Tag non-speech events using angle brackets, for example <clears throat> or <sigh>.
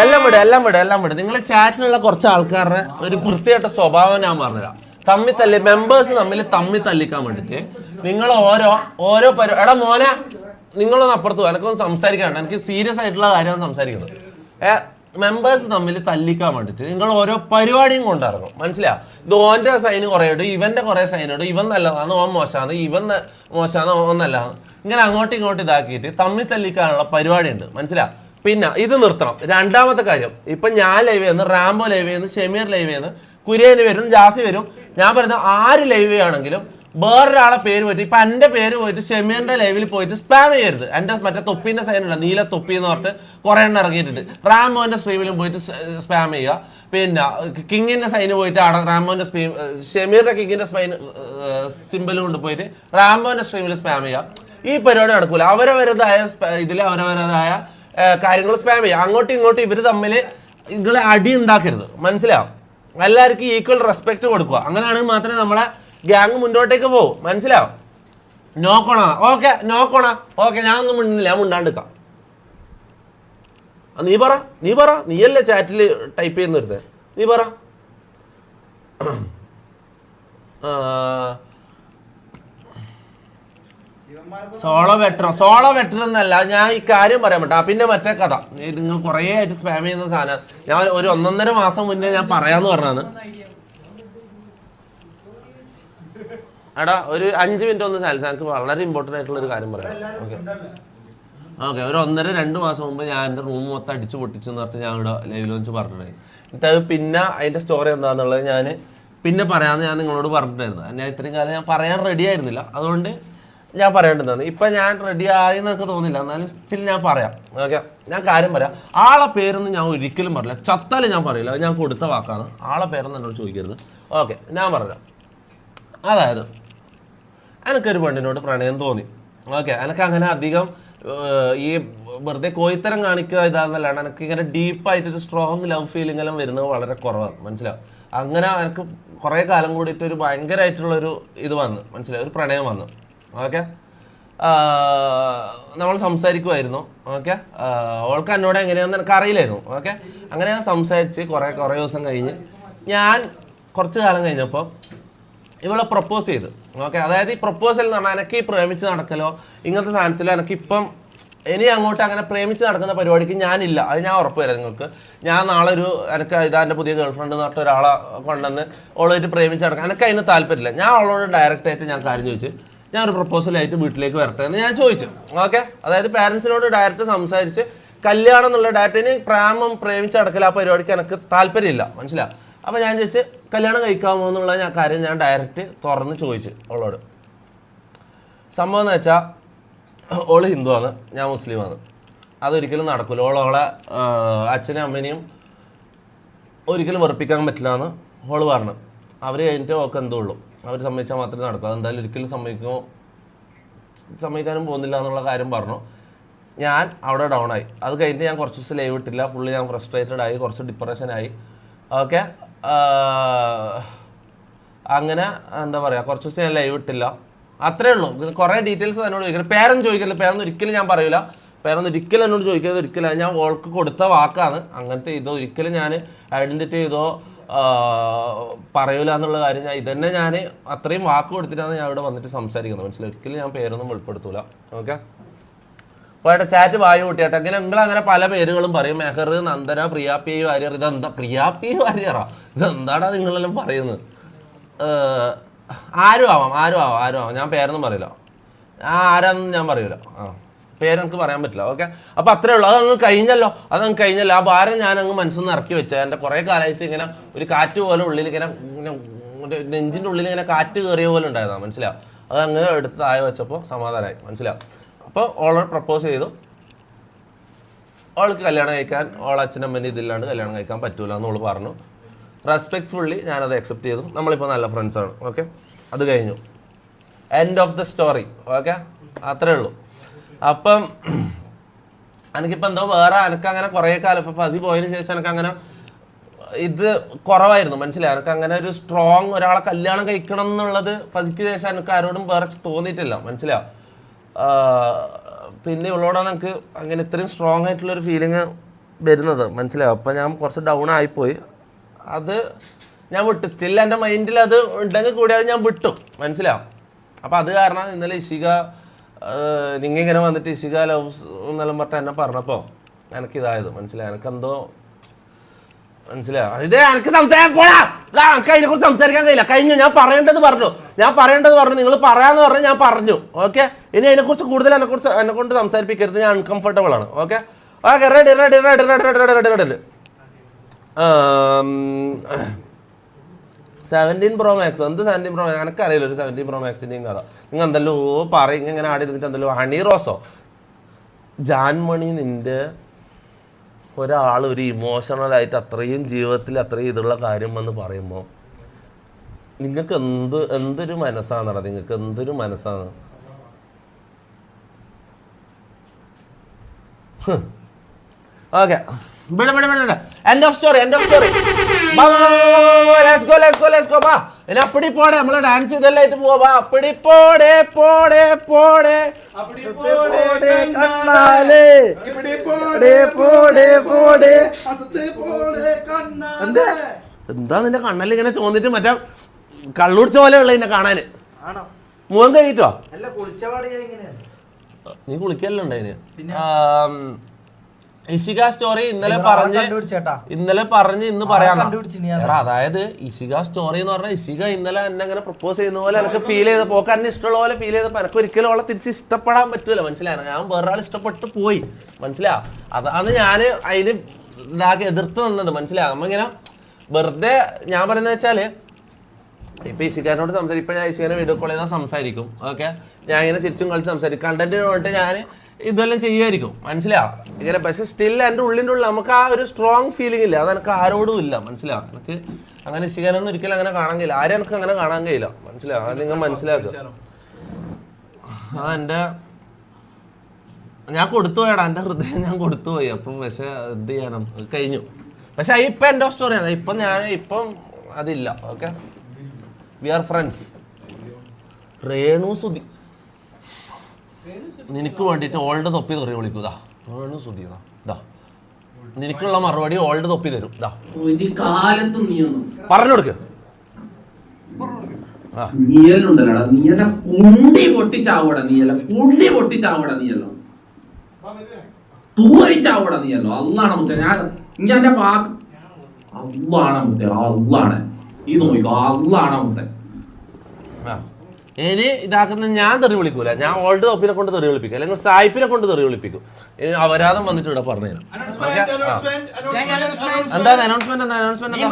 എല്ലാം വിട് എല്ലാം വിട് എല്ലാം വിട്. നിങ്ങളെ ചാറ്റിലുള്ള കുറച്ച് ആൾക്കാരുടെ ഒരു വൃത്തിയായിട്ട സ്വഭാവം ഞാൻ പറഞ്ഞുതരാം. തമ്മി തല്ലി മെമ്പേഴ്സ് തമ്മിൽ തമ്മി തല്ലിക്കാൻ വേണ്ടിട്ട് നിങ്ങൾ ഓരോ ഓരോ പരി എടാ മോനെ നിങ്ങളൊന്ന് അപ്പുറത്ത് പോ, എനിക്കൊന്ന് സംസാരിക്കാണ്ട് എനിക്ക് സീരിയസ് ആയിട്ടുള്ള കാര്യമാണ് സംസാരിക്കുന്നത്. ഏ മെമ്പേഴ്സ് തമ്മിൽ തല്ലിക്കാൻ വേണ്ടിട്ട് നിങ്ങൾ ഓരോ പരിപാടിയും കൊണ്ടിറങ്ങും. മനസ്സിലാ ഇത് ഓന്റെ സൈന് കുറേ ഇടും ഇവന്റെ കുറെ സൈൻ ഇടും ഇവൻ നല്ലതാണ് ഓൻ മോശമാണ് ഇവൻ മോശമാണ് ഓൻ നല്ലതാണ്. ഇങ്ങനെ അങ്ങോട്ടും ഇങ്ങോട്ടും ഇതാക്കിയിട്ട് തമ്മിൽ തല്ലിക്കാനുള്ള പരിപാടി ഉണ്ട് മനസ്സിലാ പിന്നെ ഇത് നിർത്തണം. രണ്ടാമത്തെ കാര്യം ഇപ്പൊ ഞാൻ ലൈവ് ചെയ്യുന്നു റാംബോ ലൈവ് ചെയ്യുന്നു ഷെമീർ ലൈവ് ചെയ്യുന്നു കുര്യന് വരും ജാസി വരും. ഞാൻ പറയുന്നത് ആര് ലൈവ് ചെയ്യുകയാണെങ്കിലും വേറൊരാളെ പേര് പോയിട്ട് ഇപ്പൊ എന്റെ പേര് പോയിട്ട് ഷെമീറിന്റെ ലൈവിൽ പോയിട്ട് സ്പാം ചെയ്യരുത്. എന്റെ മറ്റേ തൊപ്പിന്റെ സൈനുള്ള നീല തൊപ്പി എന്ന് പറഞ്ഞിട്ട് കുറെ എണ്ണം ഇറങ്ങിയിട്ടുണ്ട്. റാമോന്റെ സ്ട്രീമിലും പോയിട്ട് സ്പാം ചെയ്യുക. പിന്നെ കിങ്ങിന്റെ സൈന് പോയിട്ട് ആടെ റാമോന്റെ സ്ട്രീം ഷെമീറിന്റെ കിങ്ങിന്റെ സ്പൈൻ സിമ്പിൾ കൊണ്ട് പോയിട്ട് റാമോന്റെ സ്ട്രീമിൽ സ്പാം ചെയ്യുക. ഈ പരിപാടി നടക്കൂല. അവരവരതായ ഇതിൽ അവരവരതായ കാര്യങ്ങൾ സ്പാം ചെയ്യുക. അങ്ങോട്ടും ഇങ്ങോട്ടും ഇവർ തമ്മിൽ നിങ്ങൾ അടി ഉണ്ടാക്കരുത്. മനസ്സിലാവും എല്ലാവർക്കും ഈക്വൽ റെസ്പെക്ട് കൊടുക്കുക. അങ്ങനെയാണെങ്കിൽ മാത്രമേ നമ്മളെ ഗ്യാങ് മുന്നോട്ടേക്ക് പോകും മനസ്സിലാവും നോക്കണ ഓക്കെ നോക്കണ ഓക്കെ ഞാനൊന്നും മിണ്ടുന്നില്ല. ഞാൻ മിണ്ടാണ്ടിക്കാം നീ പറ. നീ പറ. നീയല്ലേ ചാറ്റിൽ ടൈപ്പ് ചെയ്യുന്ന ഒരു നീ പറ. സോളോ വെറ്റർ സോളോ വെറ്റർ എന്നല്ല ഞാൻ ഈ കാര്യം പറയാൻ പറ്റാ. പിന്നെ മറ്റേ കഥ. നിങ്ങൾ കുറേ ആയിട്ട് സ്പാം ചെയ്യുന്ന സാധനം. ഞാൻ ഒരു ഒന്നൊന്നര മാസം മുന്നേ ഞാൻ പറയാന്ന് പറഞ്ഞാണ് എടാ ഒരു അഞ്ച് മിനിറ്റ് ഒന്ന് സാലസ് എനിക്ക് വളരെ ഇമ്പോർട്ടന്റ് ആയിട്ടുള്ള ഒരു കാര്യം പറയാം. ഓക്കെ ഓക്കെ ഒരു ഒന്നര രണ്ട് മാസം മുമ്പ് ഞാൻ എന്റെ റൂം മൊത്തം അടിച്ച് പൊട്ടിച്ചു എന്ന് പറഞ്ഞിട്ട് ഞാൻ ഇവിടെ ലൈവിൽ വെച്ച് പറഞ്ഞിട്ടുണ്ടായി. എന്നിട്ട് അത് പിന്നെ അതിന്റെ സ്റ്റോറി എന്താണെന്നുള്ളത് ഞാൻ പിന്നെ പറയാമെന്ന് ഞാൻ നിങ്ങളോട് പറഞ്ഞിട്ടുണ്ടായിരുന്നു. ഞാൻ ഇത്രയും കാലം ഞാൻ പറയാൻ റെഡി ആയിരുന്നില്ല. അതുകൊണ്ട് ഞാൻ പറയേണ്ടതാണ് ഇപ്പം ഞാൻ റെഡി ആയി എന്നൊക്കെ തോന്നില്ല എന്നാലും സ്റ്റിൽ ഞാൻ പറയാം. ഓക്കെ ഞാൻ കാര്യം പറയാം. ആളെ പേരൊന്നും ഞാൻ ഒരിക്കലും പറയില്ല ചത്താലും ഞാൻ പറയില്ല. അത് ഞാൻ കൊടുത്ത വാക്കാണ്. ആളെ പേരൊന്നും എന്നോട് ചോദിക്കരുത്. ഓക്കെ ഞാൻ പറയാം അതായത് എനിക്കൊരു പെണ്ണിനോട് പ്രണയം തോന്നി. ഓക്കെ എനിക്ക് അങ്ങനെ അധികം ഈ വെറുതെ കോയിത്തരം കാണിക്കുക ഇതാന്നല്ലാണ്ട് എനിക്ക് ഇങ്ങനെ ഡീപ്പായിട്ടൊരു സ്ട്രോങ് ലവ് ഫീലിംഗ് എല്ലാം വരുന്നത് വളരെ കുറവാണ്. മനസ്സിലാവും അങ്ങനെ എനിക്ക് കുറേ കാലം കൂടിയിട്ട് ഒരു ഭയങ്കരമായിട്ടുള്ള ഒരു ഇത് വന്നു. മനസ്സിലായി? ഒരു പ്രണയം വന്നു. ഓക്കെ? നമ്മൾ സംസാരിക്കുമായിരുന്നു ഓക്കെ? അവൾക്ക് എന്നോട് എങ്ങനെയാണെന്ന് എനിക്ക് അറിയില്ലായിരുന്നു. ഓക്കെ? അങ്ങനെ ഞാൻ സംസാരിച്ച് കുറേ കുറേ ദിവസം കഴിഞ്ഞ് ഞാൻ കുറച്ച് കാലം കഴിഞ്ഞപ്പോൾ ഇവളെ പ്രപ്പോസ് ചെയ്ത്. ഓക്കെ അതായത് ഈ പ്രപ്പോസൽ എന്ന് പറഞ്ഞാൽ എനിക്ക് ഈ പ്രേമിച്ച് നടക്കലോ ഇങ്ങനത്തെ സാധനത്തിലോ എനിക്ക് ഇപ്പം ഇനി അങ്ങോട്ട് അങ്ങനെ പ്രേമിച്ച് നടക്കുന്ന പരിപാടിക്ക് ഞാനില്ല. അത് ഞാൻ ഉറപ്പ് തരാം നിങ്ങൾക്ക്. ഞാൻ നാളെ ഒരു എനിക്ക് ഇതാ എന്റെ പുതിയ ഗേൾഫ്രണ്ട് പറഞ്ഞിട്ട് ഒരാളെ കൊണ്ടുവന്ന് ഓളായിട്ട് പ്രേമിച്ച് നടക്കാൻ എനിക്ക് അതിന് താല്പര്യമില്ല. ഞാൻ അവളോട് ഡയറക്റ്റ് ആയിട്ട് ഞാൻ കാര്യം ചോദിച്ചു ഞാൻ ഒരു പ്രപ്പോസലായിട്ട് വീട്ടിലേക്ക് വരട്ടെ എന്ന് ഞാൻ ചോദിച്ചു. ഓക്കെ അതായത് പാരൻസിനോട് ഡയറക്റ്റ് സംസാരിച്ച് കല്യാണം എന്നുള്ള ഡയറക്റ്റ് ഇനി പ്രേമം പ്രേമിച്ച് നടക്കൽ ആ പരിപാടിക്ക് എനിക്ക് താല്പര്യമില്ല. മനസ്സിലാ? അപ്പോൾ ഞാൻ ചോദിച്ച് കല്യാണം കഴിക്കാമോ എന്നുള്ള ഞാൻ കാര്യം ഞാൻ ഡയറക്റ്റ് തുറന്ന് ചോദിച്ചു അവളോട്. സംഭവം എന്ന് വെച്ചാൽ ഓൾ ഹിന്ദുവാണ് ഞാൻ മുസ്ലിമാണ്. അതൊരിക്കലും നടക്കില്ല ഓൾ അവളെ അച്ഛനും അമ്മേനെയും ഒരിക്കലും വെറുപ്പിക്കാൻ പറ്റില്ല എന്ന് ഓൾ പറഞ്ഞു. അവർ കഴിഞ്ഞിട്ട് ഓക്കെ എന്തുള്ളൂ അവർ സമ്മതിച്ചാൽ മാത്രമേ നടക്കൂ. അതെന്തായാലും ഒരിക്കലും സമ്മതിക്കുമോ സമ്മതിക്കാനും പോകുന്നില്ല എന്നുള്ള കാര്യം പറഞ്ഞു. ഞാൻ അവിടെ ഡൗൺ ആയി. അത് കഴിഞ്ഞിട്ട് ഞാൻ കുറച്ച് ദിവസം ലൈവ് ഇട്ടില്ല. ഫുള്ള് ഞാൻ ഫ്രസ്ട്രേറ്റഡ് ആയി കുറച്ച് ഡിപ്രഷനായി ഓക്കെ അങ്ങനെ എന്താ പറയുക കുറച്ച് ദിവസം ഞാൻ ലൈവ് ഇട്ടില്ല. അത്രേ ഉള്ളൂ. കുറേ ഡീറ്റെയിൽസ് എന്നോട് ചോദിക്കുന്നത് പേരൊന്നും ചോദിക്കില്ല പേരൊന്നും ഒരിക്കലും ഞാൻ പറയില്ല പേരൊന്നും ഒരിക്കലും എന്നോട് ചോദിക്കരുത്. ഒരിക്കലും. ഞാൻ ഓൾക്ക് കൊടുത്ത വാക്കാണ്. അങ്ങനത്തെ ഇതോ ഒരിക്കലും ഞാൻ ഐഡന്റിറ്റി ചെയ്തോ പറയൂല എന്നുള്ള കാര്യം ഞാൻ ഇതന്നെ ഞാൻ അത്രയും വാക്ക് കൊടുത്തിട്ടാണ് ഞാൻ ഇവിടെ വന്നിട്ട് സംസാരിക്കുന്നത്. മനസ്സിലായി? ഒരിക്കലും ഞാൻ പേരൊന്നും വെളിപ്പെടുത്തൂല. ഓക്കെ പോയിട്ട് ചാറ്റ് വായു കൂട്ടിയാട്ടെ. അങ്ങനെ നിങ്ങൾ അങ്ങനെ പല പേരുകളും പറയും. മെഹർ നന്ദന പ്രിയാപ്പി വാര്യർ. ഇതെന്താ? പ്രിയാപ്പി വാര്യറാ? ഇതെന്താടാ നിങ്ങളെല്ലാം പറയുന്നത്? ആരും ആവാം? ആരും ആവാം? ആരും ആവാം? ഞാൻ പേരൊന്നും പറയില്ല. ആ ആരാന്നും ഞാൻ പറയൂല. ആ പേരെനിക്ക് പറയാൻ പറ്റില്ല. ഓക്കെ? അപ്പൊ അത്രേ ഉള്ളൂ. അതങ്ങ് കഴിഞ്ഞല്ലോ. അതങ്ങ് കഴിഞ്ഞല്ലോ. ആ ഭാരം ഞാൻ അങ്ങ് മനസ്സിൽ ഇറക്കി വെച്ച എന്റെ കുറേ കാലമായിട്ട് ഇങ്ങനെ ഒരു കാറ്റ് പോലെ ഉള്ളിൽ ഇങ്ങനെ ഇങ്ങനെ നെഞ്ചിന്റെ ഉള്ളിൽ ഇങ്ങനെ കാറ്റ് കയറിയ പോലെ ഉണ്ടായിരുന്നു മനസ്സിലാവും അത് അങ്ങ് എടുത്ത് താഴെ വെച്ചപ്പോൾ സമാധാനമായി മനസ്സിലാവും അപ്പോൾ ഓളോട് പ്രപ്പോസ് ചെയ്തു. ഓൾക്ക് കല്യാണം കഴിക്കാൻ ഓൾ അച്ഛനമ്മേന്റെ ഇതില്ലാണ്ട് കല്യാണം കഴിക്കാൻ പറ്റൂല എന്ന് ഓൾ പറഞ്ഞു. റെസ്പെക്ട്ഫുള്ളി ഞാനത് അക്സെപ്റ്റ് ചെയ്തു. നമ്മളിപ്പോൾ നല്ല ഫ്രണ്ട്സാണ് ഓക്കെ അത് കഴിഞ്ഞു. End of the story okay അത്രേ ഉള്ളൂ. അപ്പം <clears throat> എനിക്കിപ്പോൾ എന്തോ വേറെ എനിക്ക് അങ്ങനെ കുറേ കാലം ഇപ്പം ഫസി പോയതിന് ശേഷം എനിക്ക് അങ്ങനെ ഇത് കുറവായിരുന്നു മനസ്സിലായി? എനിക്ക് അങ്ങനെ ഒരു സ്ട്രോങ് ഒരാളെ കല്യാണം കഴിക്കണം എന്നുള്ളത് ഫസിക്ക് ശേഷം എനിക്ക് ആരോടും വേറെ തോന്നിയിട്ടില്ല മനസ്സിലാവും പിന്നെ ഇവളോടാണ് എനിക്ക് അങ്ങനെ ഇത്രയും സ്ട്രോങ് ആയിട്ടുള്ള ഒരു ഫീലിംഗ് വരുന്നത്. മനസ്സിലാവും അപ്പം ഞാൻ കുറച്ച് ഡൗൺ ആയിപ്പോയി. അത് ഞാൻ വിട്ടു. സ്റ്റിൽ എന്റെ മൈൻഡിൽ അത് ഉണ്ടെങ്കിൽ കൂടി അത് ഞാൻ വിട്ടു. മനസ്സിലാവും അപ്പം അത് കാരണം ഇന്നലെ ഇഷിക നിങ്ങൾ ഇങ്ങനെ വന്നിട്ട് ഇഷിക ലവ്സ് എന്നെല്ലാം പറഞ്ഞിട്ട് എന്നെ പറഞ്ഞപ്പോൾ എനിക്കിതായത് മനസ്സിലായി? എനിക്കെന്തോ മനസ്സിലായോ? ഇത് എനിക്ക് സംസാരിക്കാൻ ഇതാ, എനിക്ക് അതിനെ കുറിച്ച് സംസാരിക്കാൻ കഴിയില്ല. കഴിഞ്ഞു ഞാൻ പറയേണ്ടത് പറഞ്ഞു. ഞാൻ പറയേണ്ടത് പറഞ്ഞു. നിങ്ങൾ പറയാന്ന് പറഞ്ഞു ഞാൻ പറഞ്ഞു. ഓക്കെ? ഇനി അതിനെക്കുറിച്ച് കൂടുതൽ എന്നെ കുറിച്ച് എന്നെ കൊണ്ട് സംസാരിപ്പിക്കരുത്. ഞാൻ അൺകംഫർട്ടബിൾ ആണ്. Okay? Okay ready ready ready ready ready ready ready seventeen pro max എന്ത് സെവന്റീൻ പ്രോ മാക്സ് എനിക്കറിയില്ല ഒരു സെവന്റീൻ പ്രോ മാക്സിന്റെയും കഥ. നിങ്ങൾ എന്തല്ലോ പറയും ഇങ്ങനെ ആടി ഇരുന്നിട്ട് എന്തല്ലോ ഹണി റോസോ? ജാൻമണി നിന്റെ ഒരാൾ ഒരു ഇമോഷണലായിട്ട് അത്രയും ജീവിതത്തിൽ അത്രയും ഇതുള്ള കാര്യം എന്ന് പറയുമ്പോൾ നിങ്ങൾക്ക് എന്ത് എന്തൊരു മനസ്സാണെടാ നിങ്ങൾക്ക് എന്തൊരു മനസ്സാണ് okay end of story end of story let's go let's go let's go ബാ ഇനി അപ്പടി പോടെ നമ്മൾ ഡാൻസ് ഇതെല്ലായിട്ട് പോവാ. അപ്പടി പോടെ പോടെ പോടെ. എന്താ? നിന്റെ കണ്ണൽ ഇങ്ങനെ ചോന്നിട്ട് മറ്റേ കള്ളുടിച്ച പോലെ ഉള്ള എന്നെ കാണാന്? മുഖം കഴിയിട്ടോ നീ കുളിക്കല്ലോ ഉണ്ടായിന്? ഇഷിക സ്റ്റോറി ഇന്നലെ പറഞ്ഞ് ഇന്നലെ പറഞ്ഞ് ഇന്ന് പറയാം അതായത് ഇഷിക സ്റ്റോറി എന്ന് പറഞ്ഞാൽ ഇഷിക ഇന്നലെ എന്നെ അങ്ങനെ പ്രപ്പോസ് ചെയ്യുന്ന പോലെ എനിക്ക് ഫീൽ ചെയ്ത പോക്ക് എന്നെ ഇഷ്ടമുള്ള പോലെ ഫീൽ ചെയ്തപ്പോൾ എനിക്ക് ഒരിക്കലും അവളെ തിരിച്ച് ഇഷ്ടപ്പെടാൻ പറ്റൂല. മനസ്സിലായോ? ഞാൻ വേറൊരാൾ ഇഷ്ടപ്പെട്ട് പോയി. മനസ്സിലാ അതാണ് ഞാൻ അതിന് ഇതാക്കി എതിർത്ത് നിന്നത്. മനസ്സിലാ നമ്മിങ്ങനെ വെറുതെ ഞാൻ പറയുന്നത് വെച്ചാൽ ഇപ്പൊ ഇഷിക്കാരനോട് സംസാരിക്കും ഇപ്പൊ ഞാൻ ഇഷിക്കാനെ വീഡിയോ കോൾ ചെയ്താൽ സംസാരിക്കും. ഓക്കെ ഞാൻ ഇങ്ങനെ ചിരിച്ചും കളിച്ച് സംസാരിക്കും. കണ്ടന്റിന് വേണ്ടിയിട്ട് ഞാൻ ഇതെല്ലാം ചെയ്യുമായിരിക്കും. മനസ്സിലാ ഇങ്ങനെ പക്ഷെ സ്റ്റിൽ എന്റെ ഉള്ളിന്റെ ഉള്ളിൽ നമുക്ക് ആ ഒരു സ്ട്രോങ് ഫീലിംഗ് ഇല്ല. അത് എനിക്ക് ആരോടും ഇല്ല. മനസ്സിലാ എനിക്ക് അങ്ങനെ ഇഷിക്കാനൊന്നും ഒരിക്കലും അങ്ങനെ കാണാൻ കഴിയില്ല. ആരും എനിക്ക് അങ്ങനെ കാണാൻ കഴിയില്ല. മനസ്സിലാ അത് നിങ്ങൾ മനസ്സിലാക്കുക. ആ എന്റെ ഞാൻ കൊടുത്തു പോയടാ. എന്റെ ഹൃദയം ഞാൻ കൊടുത്തുപോയി അപ്പം പക്ഷെ എന്ത് ചെയ്യണം കഴിഞ്ഞു. പക്ഷെ ഇപ്പം എന്റെ സ്റ്റോറിയാണ് ഇപ്പം ഞാൻ ഇപ്പം അതില്ല. Okay we are friends Renu Sudhi നിനക്ക് വേണ്ടിയിട്ട് ഓൾഡ് തൊപ്പി തെറി വിളിക്കൂ ദാ ദാ. നിനക്കുള്ള മറുപടി ഓൾഡ് തൊപ്പി തരും. ദാ. പറഞ്ഞു കൊടുക്ക്. നീയലുണ്ടല്ലടാ. കുണ്ടി പൊട്ടിച്ചാവൂടാ കുണ്ടി പൊട്ടിച്ചാവൂടാ നീയല്ലോ. തൂറിച്ചാവൂടാ നീയല്ലോ. അള്ളാണ് മുത്തേ. ഞാൻ ഞാൻ എന്റെ പാ അള്ളാണ് മുത്തേ. അള്ളാണ്. ഈ അള്ളാണ് മുത്തേ. ആ. ഇനി ഇതാക്കുന്ന ഞാൻ തെറി വിളിക്കൂല. ഞാൻ ഓൾഡ് ഓപ്പിനെ കൊണ്ട് തെറി വിളിപ്പിക്കും. അല്ലെങ്കിൽ സായിപ്പിനെ കൊണ്ട് തെറി വിളിപ്പിക്കും. ഇനി അപരാധം വന്നിട്ട് ഇവിടെ പറഞ്ഞുതരാം. എന്താണ് അനൗൺസ്മെന്റ് എന്താ അനൗൺസ്മെന്റ് എന്താ?